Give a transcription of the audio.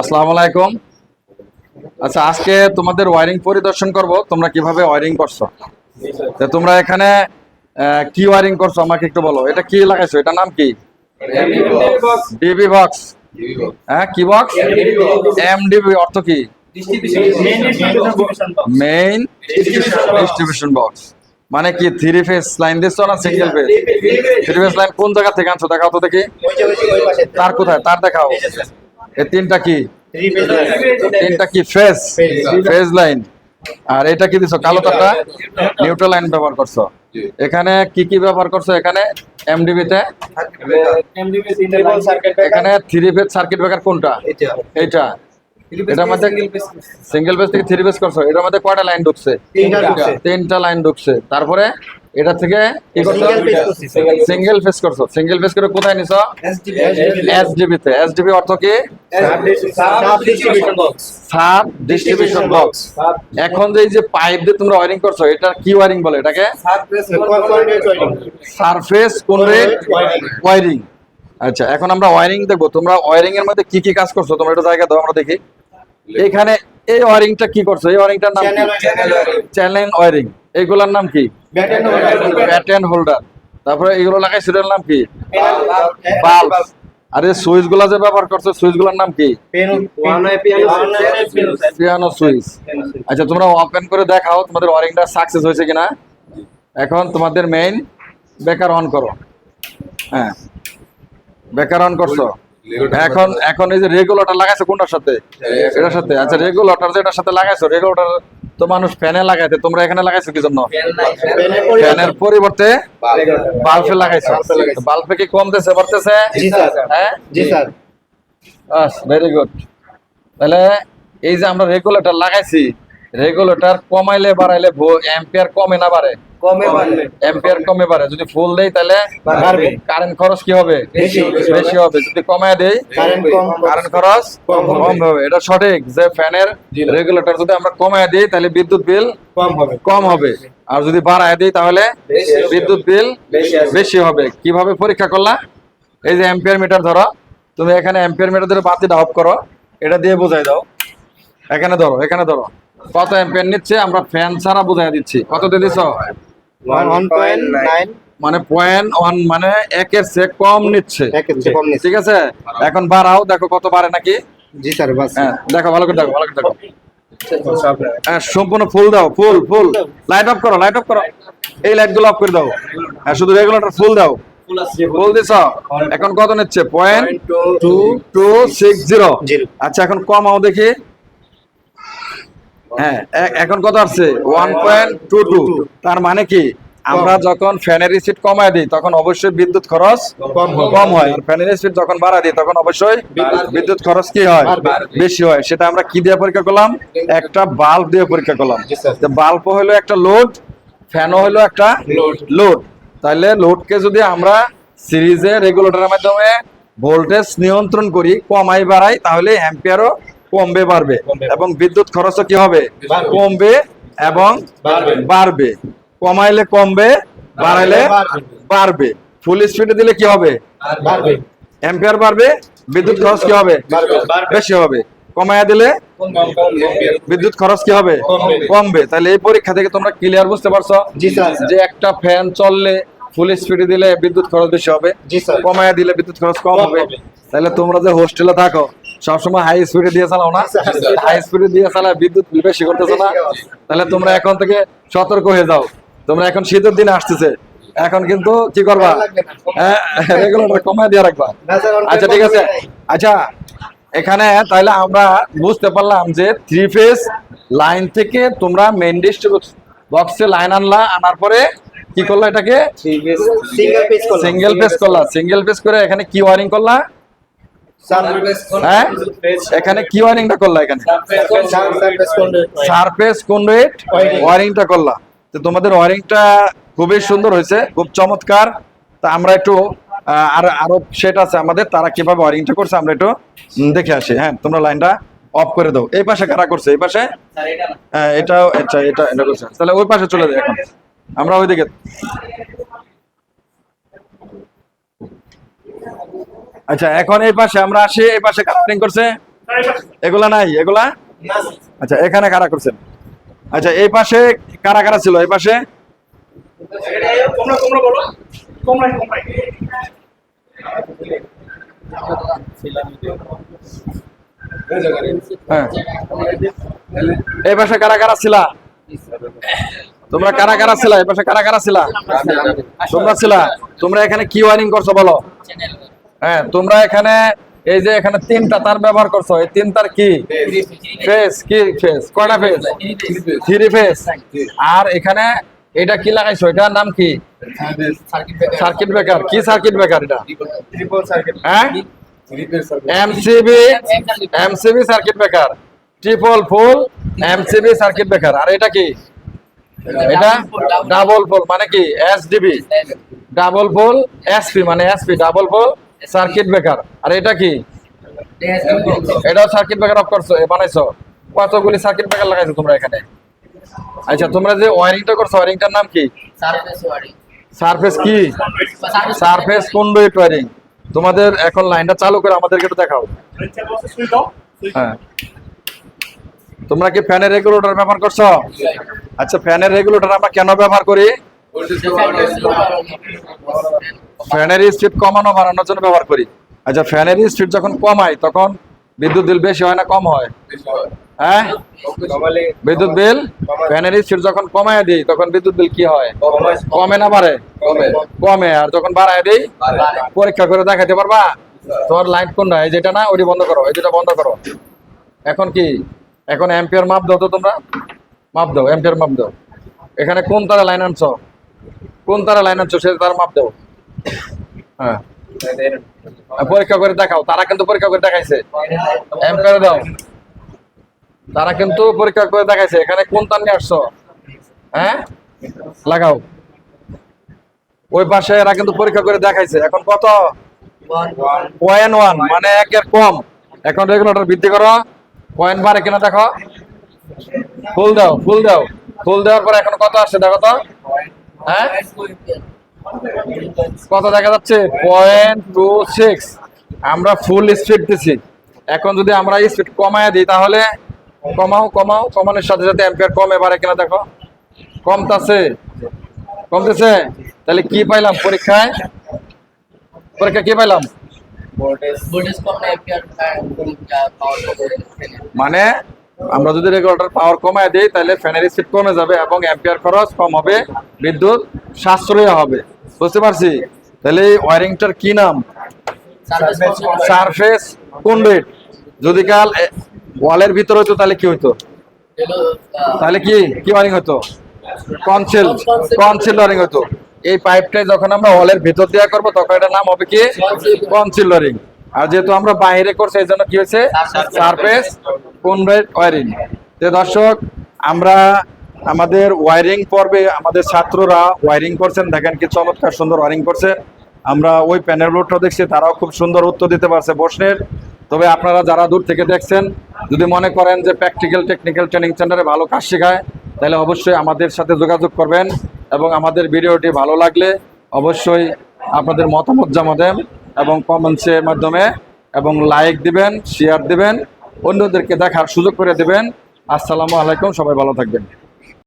আসসালামু আলাইকুম। আচ্ছা আজকে তোমাদের ওয়ারিং পরিদর্শন করব তোমরা কীভাবে ওয়ারিং করছ? তো তোমরা এখানে কি ওয়ারিং করছ আমাকে একটু বলো। এটা কি লাগাইছো? এটা নাম কি? ডিবি বক্স হ্যাঁ কি বক্স এমডিবি অর্থ কি? মেইন ডিস্ট্রিবিউশন বক্স মানে কি থ্রি ফেস লাইন দিচ্ছ না single phase three phase line কোন জায়গা থেকে আনছো? দেখাও তো দেখি। তার কোথায়? তার দেখাও। এই তিনটা কি? তিনটা কি? Face phase line. আর এটা কি দিছো? কালো তারটা নিউট্রাল লাইন ব্যবহার করছ। এখানে কি কি ব্যবহার করছ? এখানে এমডিবি তে? এখানে থ্রি ফেজ সার্কিট ব্রেকার কোনটা? এইটা। এটার মধ্যে সিঙ্গেল ফেজ থেকে থ্রি ফেজ করছ। এটার মধ্যে কয়টা লাইন ঢুকছে? তিনটা লাইন ঢুকছে। তারপরে এটা থেকে কি করছ? সিঙ্গেল ফেস করছ সিঙ্গেল ফেস করে কোথায় নিছো? এসডিবি তে। এসডিবি অর্থ কি? সাব ডিস্ট্রিবিউশন বক্স এখন যে এই যে পাইপ দিয়ে তোমরা ওয়ারিং করছ এটা কি ওয়ারিং বলে এটাকে? সারফেস কোনরেট ওয়ারিং আচ্ছা এখন আমরা ওয়ারিং দেখব। তোমরা ওয়ারিং এর মধ্যে কি কি কাজ করছ? তোমরা একটু জায়গা দাও আমরা দেখি। এখানে এই ওয়ারিংটা কি করছ? এই ওয়ারিংটার নাম চ্যানেল ওয়ারিং এইগুলোর নাম কি? প্যাটার্ন হোল্ডার তারপরে এগুলো লাগাইছো এটার নাম কি? বাল্ব আরে সুইচগুলা যে ব্যবহার করছ সুইচগুলার নাম কি? পিয়ানো সুইচ আচ্ছা তোমরা ওপেন করে দেখাও তোমাদের ওয়ারিংটা সাকসেস হয়েছে কিনা। এখন তোমাদের মেইন বেকার অন করো। হ্যাঁ। বেকার অন করছ। এখন এখন এই যে রেগুলেটর লাগাইছো কোনটার সাথে? এটার সাথে। আচ্ছা রেগুলেটর যেটার সাথে লাগাইছো রেগুলেটর তো মানুষ ফ্যানে লাগাইতে তোমরা এখানে লাগাইছো কি জন্য? ফ্যানের পরিবর্তে। বাল্বে লাগাইছো। বাল্বে কি কমতেছে বাড়তেছে? জি স্যার। হ্যাঁ? জি স্যার। ভেরি গুড তাহলে এই যে আমরা রেগুলেটর লাগাইছি রেগুলেটর কমাইলে বাড়াইলে অ্যাম্পিয়ার কমে না বাড়ে। কমে বাড়বে অ্যাম্পিয়ার কমে বাড়ে। যদি ফুল দেই তাহলে কারেন্ট খরচ কি হবে? বেশি। বেশি হবে। যদি কমায় দেই কারেন্ট খরচ কম হবে। এটা সঠিক যে ফ্যানের রেগুলেটর যদি আমরা কমায় দিই তাহলে বিদ্যুৎ বিল কম হবে। কম হবে। আর যদি বাড়ায় দিই তাহলে বিদ্যুৎ বিল বেশি হবে। কীভাবে পরীক্ষা করলা? এই যে অ্যাম্পিয়ার মিটার ধরো। তুমি এখানে অ্যাম্পিয়ার মিটার ধরে বাতিটা অফ করো। এটা দিয়ে বোঝাই দাও। এখানে ধরো এখানে ধরো। কত অ্যাম্পিয়ার নিচ্ছে? আমরা ফ্যান ছাড়া বোঝাই দিচ্ছি। কত দিয়ে দিছ? মানে পয়েন্ট ওয়ান মানে একের চেয়ে কম নিচ্ছে। কম ঠিক আছে? এখন বাড়াও দেখো কত বাড়ে নাকি? জি স্যার বাস। হ্যাঁ দেখো ভালো করে দেখো ভালো করে দেখো। হ্যাঁ সম্পূর্ণ ফুল দাও ফুল ফুল লাইট অফ করো লাইট অফ করো। এই লাইটগুলো অফ করে দাও। হ্যাঁ শুধু রেগুলেটর ফুল দাও। ফুল দিছ? এখন কত নিচ্ছে? Point two two six zero আচ্ছা এখন কমাও দেখি। হ্যাঁ এখন কত আসছে? ওয়ান পয়েন্ট টু টু তার মানে কি? আমরা যখন ফ্যানের স্পিড কমায় দিই তখন অবশ্যই বিদ্যুৎ খরচ কম হয়। আর ফ্যানের স্পিড যখন বাড়ায় দিই তখন অবশ্যই বিদ্যুৎ খরচ কি হয়? বেশি হয়। সেটা আমরা কি দিয়ে পরীক্ষা করলাম? একটা বাল্ব দিয়ে পরীক্ষা করলাম। বাল্ব হলো একটা লোড ফ্যানও হলো একটা. লোড তাহলে লোডকে যদি আমরা সিরিজে রেগুলেটরের মাধ্যমে ভোল্টেজ নিয়ন্ত্রণ করি কমাই বাড়াই তাহলে অ্যাম্পিয়ারও কমবে বাড়বে। এবং বিদ্যুৎ খরচও কি হবে? কমবে এবং বাড়বে। কমাইলে কমবে বাড়াইলে বাড়বে। ফুল স্পিডে দিলে কি হবে? অ্যাম্পিয়ার বাড়বে বিদ্যুৎ খরচ কি হবে? বেশি হবে। কমায়া দিলে বিদ্যুৎ খরচ কি হবে? কমবে। তাহলে এই পরীক্ষা থেকে তোমরা ক্লিয়ার বুঝতে পারছ জি স্যার। যে একটা ফ্যান চললে ফুল স্পিডে দিলে বিদ্যুৎ খরচ বেশি হবে। জি স্যার। কমায়া দিলে বিদ্যুৎ খরচ কম হবে। তাহলে তোমরা যে হোস্টেলে থাকো সবসময় হাই স্পিডে দিয়ে চালাও না। হাই স্পিডে দিয়ে চালায় বিদ্যুৎ বিল বেশি করতেছো না। তাহলে তোমরা এখন থেকে সতর্ক হয়ে যাও। তোমরা এখন শীতের দিন আসতেছে। এখন কিন্তু কি করবা? হ্যাঁ রেগুলেটর কমায় দিয়ে রাখবা। আচ্ছা ঠিক আছে। আচ্ছা এখানে তাহলে আমরা বুঝতে পারলাম যে থ্রি ফেজ লাইন থেকে তোমরা মেইন ডিস্ট্রিবিউট বক্সে লাইন আনলা আনার পরে কি করলা এটাকে? সিঙ্গেল ফেজ করলা। সিঙ্গেল ফেজ করে এখানে কি ওয়ারিং করলা। হ্যাঁ এখানে কি ওয়ারিংটা করলা এখানে? Surface conduit Wiring. ওয়ারিংটা করলা। তো তোমাদের ওয়ারিংটা খুবই সুন্দর হয়েছে খুব চমৎকার। তা আমরা একটু আহ, আর আরও সেট আছে আমাদের তারা কীভাবে ওয়ারিংটা করছে আমরা একটু দেখে আসি। হ্যাঁ তোমরা লাইনটা অফ করে দাও। এই পাশে কারা করছে? এই পাশে? হ্যাঁ এটাও আচ্ছা এটা এটা করছে। তাহলে ওই পাশে চলে যাই এখন। আমরা ওইদিকে আচ্ছা এখন এই পাশে আমরা আসি, এই পাশে কালারিং করছে? এগুলা নাই, এগুলা? আচ্ছা এখানে কারা করছেন? আচ্ছা এই পাশে কারা কারা ছিল? এই পাশে? হ্যাঁ। এই পাশে কারা কারা ছিলা? তোমরা কারা কারা ছিলা? এই পাশে কারা কারা ছিলা? তোমরা ছিলা? তোমরা এখানে কি ওয়ারিং করছ বলো? হ্যাঁ তোমরা এখানে এই যে এখানে তিনটা তার ব্যবহার করছ, এই তিন তার কি? ফেস কি ফেস কয়টা ফেস থ্রি ফেস আর এখানে এটা কি লাগাইছো? এটার নাম কি? সার্কিট ব্রেকার কি সার্কিট ব্রেকার এটা? হ্যাঁ? MCB MCB circuit breaker triple pole MCB circuit breaker আর এটা কি? এটা ডাবল ফুল মানে কি? এসডিবি ডাবল ফুল এসপি মানে SP double pole circuit breaker. আর এটা কি? এটাও সার্কিট ব্রেকার অফ করছ বানাইছো। কতগুলি সার্কিট ব্রেকার লাগাইছো তোমরা এখানে? আচ্ছা তোমরা যে ওয়ারিংটা করছ ওয়ারিংটার নাম কি? সারফেস কি? Surface conduit wiring. তোমাদের এখন লাইনটা চালু করে আমাদেরকে একটু দেখাও। হ্যাঁ। তোমরা কি ফ্যানের রেগুলেটর ব্যবহার করছ? আচ্ছা ফ্যানের রেগুলেটর আমরা কেন ব্যবহার করি? ফ্যানের স্পিড কমানো বাড়ানোর জন্য ব্যবহার করি। আচ্ছা ফ্যানের স্পিড যখন কমাই, তখন বিদ্যুৎ বিল বেশি হয় না কম হয়? হ্যাঁ? বিদ্যুৎ বিল? ফ্যানের স্পিড যখন কমায় দিই, তখন বিদ্যুৎ বিল কি হয়? কমে না বাড়ে? কমে। আর যখন বাড়ায় দিই, পরীক্ষা করে দেখাতে পারবা? তোমার লাইট কোনটা এই যেটা না ওটি বন্ধ করো, এই দুটা বন্ধ করো। এখন কি? এখন এম্পিয়ার মাপ দাও তো তোমরা। মাপ দাও এম্পিয়ার মাপ দাও। এখানে কোন তারা লাইন আনছো? কোন তারা লাইন আনছো, সে তার মাপ দাও। হ্যাঁ। পরীক্ষা করে দেখাও, তারা কিন্তু পরীক্ষা করে দেখাইছে। এম্পিয়ার দাও। তারা কিন্তু পরীক্ষা করে দেখাইছে, এখানে কোন তার নিয়ে আসছো? হ্যাঁ? লাগাও। ওই পাশে এরা কিন্তু পরীক্ষা করে দেখাইছে। এখন কত? পয়েন্ট ওয়ান মানে একের কম। এখন রেগুলেটর বৃদ্ধি করো। পয়েন্ট বাড়ে কিনা দেখো। ফুল দাও ফুল দাও। ফুল দেওয়ার পর এখন কত আসছে দেখো তো? হ্যাঁ? কত দেখা যাচ্ছে? পয়েন্ট টু সিক্স আমরা ফুল স্পিড দিছি। এখন যদি আমরা স্পিড কমায় দিই তাহলে কমাও কমাও কমানোর সাথে সাথে অ্যাম্পিয়ার কমে বাড়ে কিনা দেখো। কমতাছে। কমতেছে? তাহলে কি পাইলাম পরীক্ষায়? পরীক্ষা কি পাইলাম? মানে আমরা যদি রেগুলেটর পাওয়ার কমায় দিই তাহলে ফ্যানের স্পিড কমে যাবে এবং অ্যাম্পিয়ার খরচ কম হবে বিদ্যুৎ সাশ্রয় হবে। বুঝতে পারছি? তাহলে এই ওয়ারিংটার কি নাম? সারফেস কন্ডুইট যদি কাল ওয়ালের ভিতরে হতো তাহলে কি হইতো? তাহলে কি কি ওয়ারিং হতো কনসিল কনসিল ওয়ারিং হতো এই পাইপটাই যখন আমরা ওয়ালের ভিতর দেওয়া করব তখন এটার নাম হবে কি? কনসিল ওয়ারিং আর যেহেতু আমরা বাইরে করছি এই জন্য কি হয়েছে? সারফেস কনভেট ওয়ারিং তো দর্শক আমরা আমাদের ওয়ারিং পর্বে আমাদের ছাত্ররা ওয়ারিং করছেন। দেখেন কি চমৎকার সুন্দর ওয়ারিং করছে। আমরা ওই প্যানেল বোর্ডটা দেখছি তারাও খুব সুন্দর উত্তর দিতে পারছে প্রশ্নের। তবে আপনারা যারা দূর থেকে দেখছেন যদি মনে করেন যে প্র্যাকটিক্যাল টেকনিক্যাল ট্রেনিং সেন্টারে ভালো কাজ শেখায় তাহলে অবশ্যই আমাদের সাথে যোগাযোগ করবেন এবং আমাদের ভিডিওটি ভালো লাগলে অবশ্যই আপনাদের মতামত জমা দেন এবং কমেন্টসের মাধ্যমে এবং লাইক দিবেন শেয়ার দিবেন, অন্যদেরকে দেখার সুযোগ করে দেবেন। আসসালামু আলাইকুম, সবাই ভালো থাকবেন।